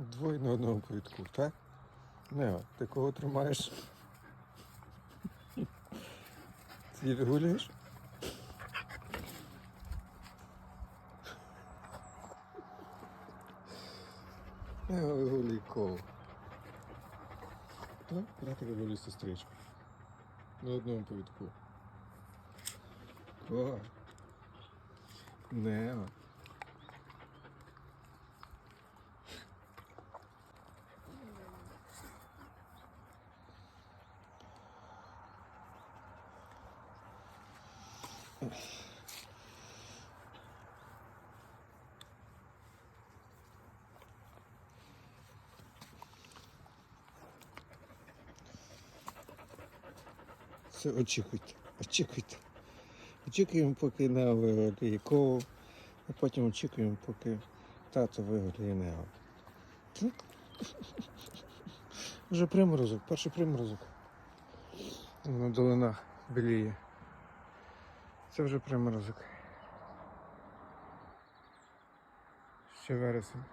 двоє на одному повідку, так? Нео, ти кого тримаєш? Ти вигулюєш? Нео вигулюй кого. Так, брати вигулюй сестричку. На одному повідку. О. Нео. Все, очікуйте, очікуйте. Очікуємо, поки Нео вигодує кову, а потім очікуємо, поки тато вигодує Нео. Вже приморозок, перший приморозок. На долинах біліє. Це вже приморозок. Ще вересень.